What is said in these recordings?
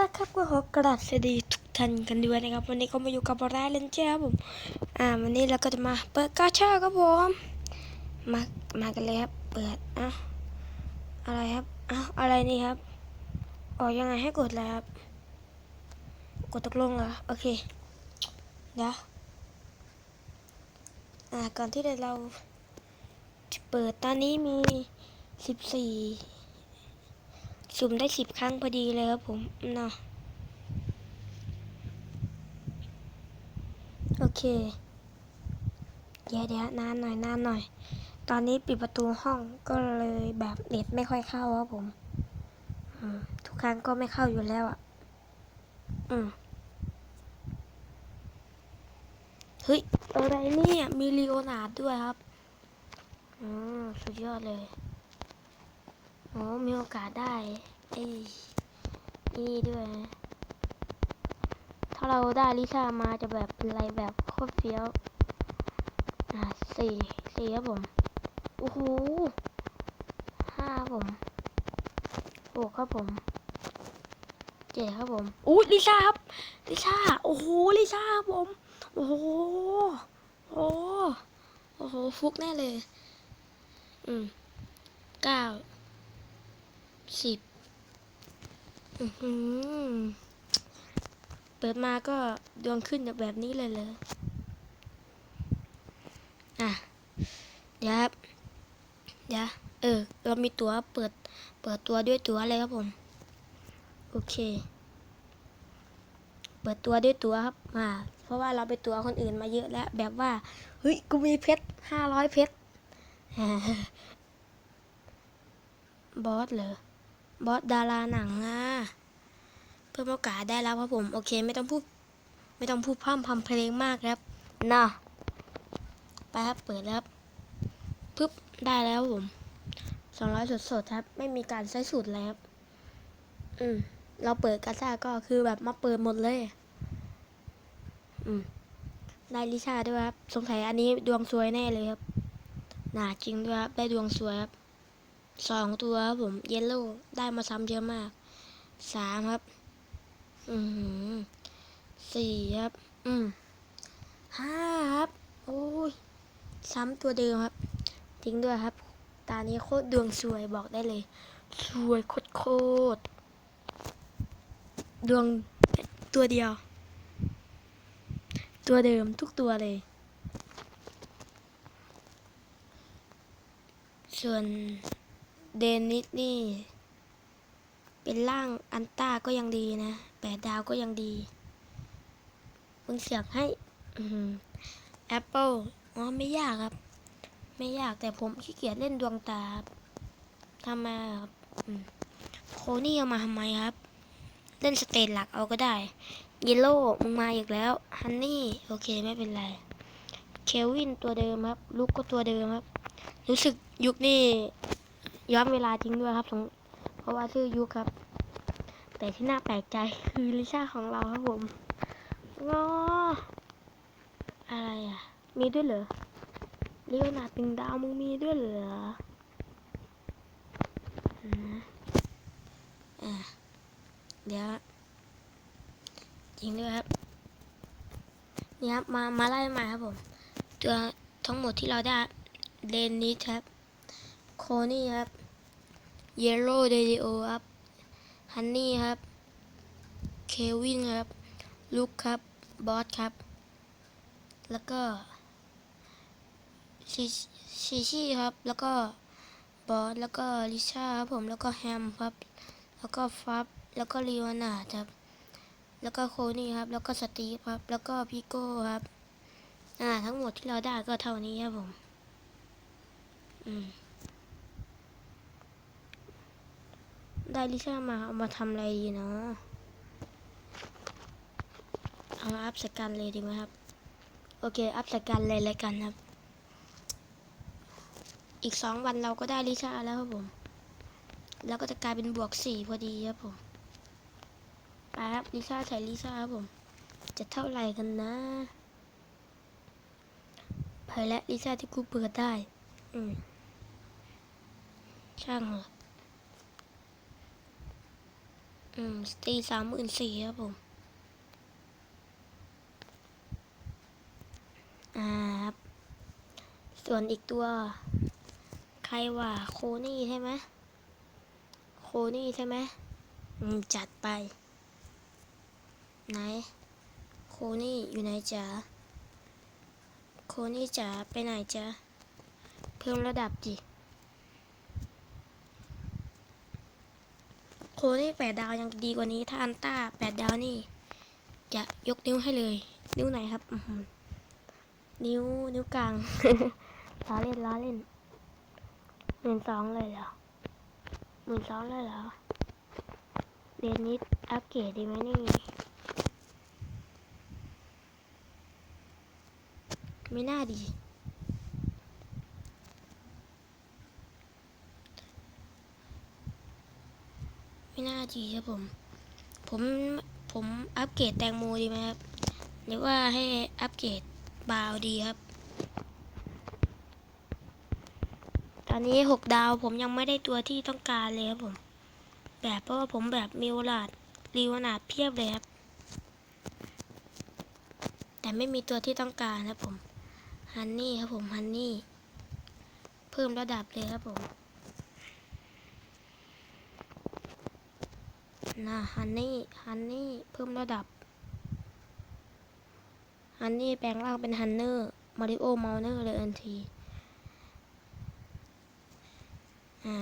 ละครับก็ขอกราบสวัสดีทุกท่านกันด้วยนะครับ วันนี้ก็มาอยู่กับรานเลนเจอร์ครับผมอ่าวันนี้เราก็จะมาเปิดกาชาครับผมมามากันเลยครับเปิดอะอะไรครับอ้าวอะไรนี่ครับออกยังไงให้กดเลยครับกดตกลงเหรอโอเคเดี๋ยวอ่าก่อนที่เราจะเปิดตอนนี้มีสิบสี่ สุ่มได้สิบครั้งพอดีเลยครับผมเนาะโอเค เดี๋ยวเดี๋ยวนานหน่อยนานหน่อย ตอนนี้ปิดประตูห้องก็เลยแบบเน็ตไม่ค่อยเข้าครับผมทุกครั้งก็ไม่เข้าอยู่แล้วอะ อืมเฮ้ย อะไรเนี่ย มีลีโอนาร์ดด้วยครับ อืม สุดยอดเลย โอ้มีโอกาสได้ไอ้นี่ด้วย ถ้าเราได้ลิซ่ามาจะแบบเป็นอะไรแบบโคตรเฟี้ยว อ่าสี่สี่ครับผม โอ้โหห้าผมหกครับผมเจ็ดครับผมอู้ลิซ่าครับลิซ่า โอ้โหลิซ่าครับผม โอ้โหโอ้โห โอ้โห ฟุกแน่เลย อืมเก้า สิบอื้อหือเปิดมาก็ดวงขึ้นแบบนี้เลยเลยอะเดี๋ยวครับเดี๋ยวเออ เรามีตัวเปิด เปิดตัวด้วยตัวอะไรครับผม โอเค เปิดตัวด้วยตัวครับอ่าเพราะว่าเราไปตัวคนอื่นมาเยอะแล้ว แบบว่า เฮ้ย กูมีเพชรห้าร้อยเพชรบอสเหรอ บอสดาราหนังอะเพิ่มโอกาสได้แล้วครับผม โอเค ไม่ต้องพูด ไม่ต้องพูดพร่ำพำเพลงมากครับนะไปครับ เปิดแล้วครับปึ๊บ ได้แล้วผมสองร้อยสดๆครับ ไม่มีการใช้สูตรแล้วครับ อืม เราเปิดกาซ่าก็คือแบบมาเปิดหมดเลย อืม ได้ลิซ่าด้วยครับ สงสัยอันนี้ดวงสวยแน่เลยครับน่าจริงด้วยครับ ได้ดวงสวยครับ สองตัวครับผมเยลโล่ได้มาซ้ำเยอะมากสามครับ อือสี่ครับ อืมห้าครับ โอ้ย ซ้ำตัวเดิมครับจริงด้วยครับ ตานี้โคตรดวงสวยบอกได้เลย สวยโคตรโคตรดวงตัวเดียว ตัวเดิมทุกตัวเลย ส่วน เดนนิสนี่ เป็นร่างอันต้าก็ยังดีนะแปดดาวก็ยังดีมึงเสียกให้แอปเปิลอ๋อไม่ยากครับ ไม่ยากแต่ผมขี้เกียจเล่นดวงตาทำมาครับโคนี่เอามาทำไมครับ เล่นสเตจหลักเอาก็ได้เยลโล่มึงมาอีกแล้วฮันนี่โอเคไม่เป็นไรเควินตัวเดิมครับลุกก็ตัวเดิมครับ รู้สึกยุคนี้ ย้อนเวลาจริงด้วยครับงเพราะว่าชื่อยุคครับ แต่ที่น่าแปลกใจคือลิซ่าของเราครับผมงออะไรอะ มีด้วยเหรอเรียกนาตึงดาวมึงมีด้วยเหรออะเดี๋ยวจริงด้วยครับนี่ครับมามาไล่มาครับผม ตัวทั้งหมดที่เราได้เลนนี้ครับ นี่ครับเยลโล่เดดิโอครับฮันนี่ครับเควินครับลุคครับบอสครับ แล้วก็ชิชิชี่ครับแล้วก็บอสแล้วก็ลิซ่าครับผมแล้วก็แฮมครับ แล้วก็ฟับแล้วก็ลีวานาครับ แล้วก็โคนี่ครับ แล้วก็สตีฟครับ แล้วก็พิโก้ครับอ่าทั้งหมดที่เราได้ก็เท่านี้ครับผม อืม ได้ลิซ่ามาเอามาทำอะไรดีเนาะเอาอัพสกันเลยดีไหมครับ โอเค อัพสกันเลยแล้วกันครับ อีกสองวันเราก็ได้ลิซ่าแล้วครับผม แล้วก็จะกลายเป็นบวกสี่พอดีครับผมไปครับลิซ่าใส่ลิซ่าครับผม จะเท่าไหร่กันนะเผยและลิซ่าที่กูเปิดได้ อืมช่างเหรอ อืมตีสามหมื่นสี่ครับผม อ่าครับ ส่วนอีกตัว ใครว่าโคนี่ใช่ไหม โคนี่ใช่ไหม อืม จัดไป ไหน โคนี่อยู่ไหนจ๊ะ โคนี่จ๋าไปไหนจ๊ะ เพิ่มระดับดิ โคนี่แปดดาวยังดีกว่านี้ถ้าอันต้าแปดดาวนี่ จะยกนิ้วให้เลย นิ้วไหนครับ นิ้วนิ้วกลางล้อเล่นล้อเล่นหมื่นสองเลยเหรอหมื่นสองเลยเหรอเดนนิสอัปเกรดดีไหมนี่ไม่น่าดี ดีครับผม ผมผมอัปเกรดแตงโมดีไหมครับหรือว่าให้อัปเกรดบาวดีครับ ตอนนี้หกดาวผมยังไม่ได้ตัวที่ต้องการเลยครับผม แบบเพราะว่าผมแบบมิวลาดรีวนาดเพียบเลยครับ แต่ไม่มีตัวที่ต้องการครับผมฮันนี่ครับผมฮันนี่ เพิ่มระดับเลยครับผม นะฮันนี่ฮันนี่เพิ่มระดับฮันนี่แปลงร่างเป็นฮันเนอร์มาริโอเมาเนอร์เลยทันทีอ่า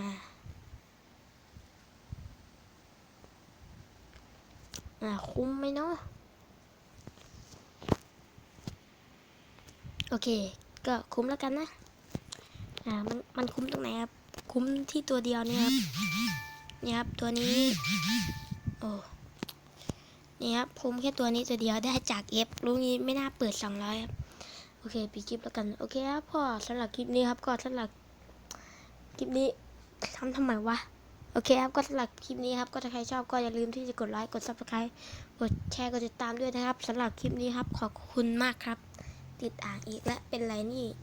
อ่าคุ้มไหมเนาะโอเค ก็คุ้มแล้วกันนะ อ่า มัน มันคุ้มตรงไหนครับ คุ้มที่ตัวเดียวนี่ครับ นี่ครับ ตัวนี้ โอ้นี่ครับผมแค่ตัวนี้ตัวเดียวได้จากเอฟรู้งี้ไม่น่าเปิดสองร้อยครับ โอเคปิดคลิปแล้วกัน โอเคครับพ่อสำหรับคลิปนี้ครับก็สำหรับคลิปนี้ทำทำไมวะโอเคครับก็สำหรับคลิปนี้ครับก็ถ้าใครชอบก็อย่าลืมที่จะกดไลค์กด subscribe กดแชร์กดติดตามด้วยนะครับสำหรับคลิปนี้ครับขอบคุณมากครับ ติดอ่างอีกและเป็นไรนี่